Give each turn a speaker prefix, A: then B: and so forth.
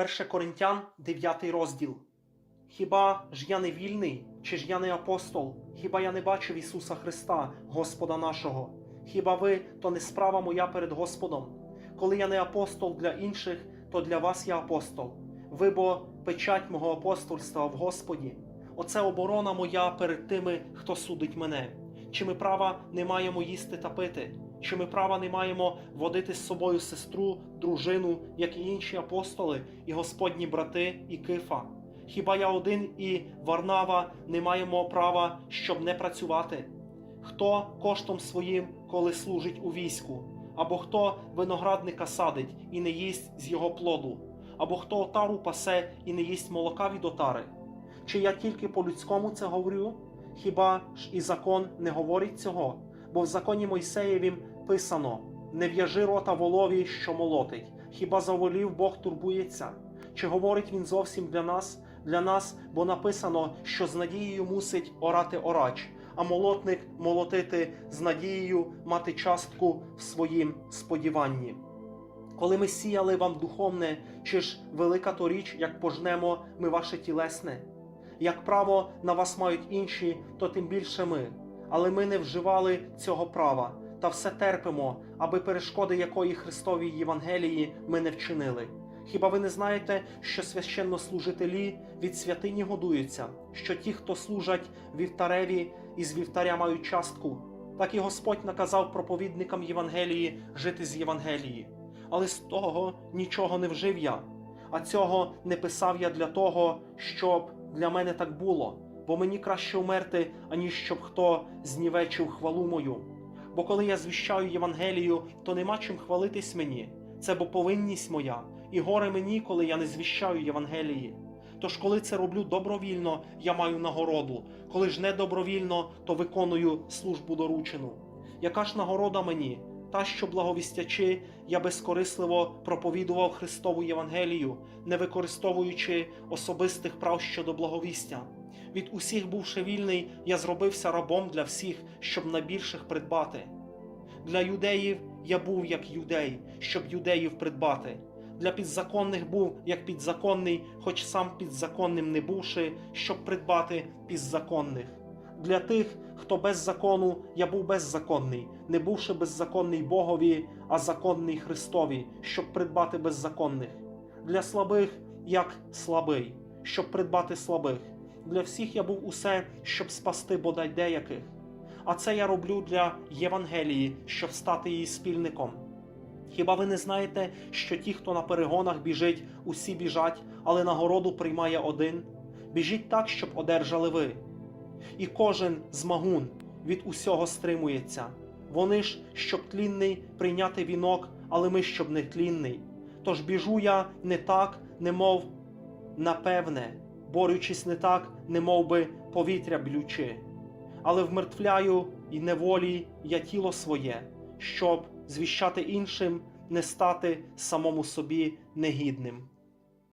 A: 1 Коринтян, 9 розділ. Хіба ж я не вільний, чи ж я не апостол? Хіба я не бачив Ісуса Христа, Господа нашого? Хіба ви, то не справа моя перед Господом? Коли я не апостол для інших, то для вас я апостол. Ви бо печать мого апостольства в Господі. Оце оборона моя перед тими, хто судить мене. Чи ми права не маємо їсти та пити? Чи ми права не маємо водити з собою сестру, дружину, як і інші апостоли, і господні брати, і кифа? Хіба я один і Варнава не маємо права, щоб не працювати? Хто коштом своїм, коли служить у війську? Або хто виноградника садить і не їсть з його плоду? Або хто отару пасе і не їсть молока від отари? Чи я тільки по-людському це говорю? Хіба ж і закон не говорить цього? Бо в законі Мойсеєвім писано: не в'яжи рота волові, що молотить. Хіба за волів Бог турбується? Чи говорить він зовсім для нас? Для нас, бо написано, що з надією мусить оратиорач, а молотник молотити з надією мати частку в своїм сподіванні. Коли ми сіяли вам духовне, чи ж велика то річ, як пожнемо ми ваше тілесне? Як право на вас мають інші, то тим більше ми. Але ми не вживали цього права та все терпимо, аби перешкоди якої Христовій Євангелії ми не вчинили. Хіба ви не знаєте, що священнослужителі від святині годуються, що ті, хто служать вівтареві, із вівтаря мають частку? Так і Господь наказав проповідникам Євангелії жити з Євангелії. Але з того нічого не вжив я, а цього не писав я для того, щоб для мене так було, бо мені краще умерти, аніж щоб хто знівечив хвалу мою. Бо коли я звіщаю Євангелію, то нема чим хвалитись мені, це бо повинність моя, і горе мені, коли я не звіщаю Євангелії. Тож, коли це роблю добровільно, я маю нагороду, коли ж не добровільно, то виконую службу доручену. Яка ж нагорода мені? Та, що благовістячи, я безкорисливо проповідував Христову Євангелію, не використовуючи особистих прав щодо благовістя. Від усіх бувши вільний, я зробився рабом для всіх, щоб на більших придбати. Для юдеїв я був як юдей, щоб юдеїв придбати. Для підзаконних був як підзаконний, хоч сам підзаконним не бувши, щоб придбати підзаконних. Для тих, хто без закону, я був беззаконний, не бувши беззаконний Богові, а законний Христові, щоб придбати беззаконних. Для слабих, як слабий, щоб придбати слабих. Для всіх я був усе, щоб спасти бодай деяких. А це я роблю для Євангелії, щоб стати її спільником. Хіба ви не знаєте, що ті, хто на перегонах біжить, усі біжать, але нагороду приймає один? Біжіть так, щоб одержали ви. І кожен змагун від усього стримується. Вони ж, щоб тлінний прийняти вінок, але ми щоб не тлінний. Тож біжу я не так, немов напевне, борючись не так, немов би повітря блючи, але вмертвляю і неволі я тіло своє, щоб звіщати іншим, не стати самому собі негідним.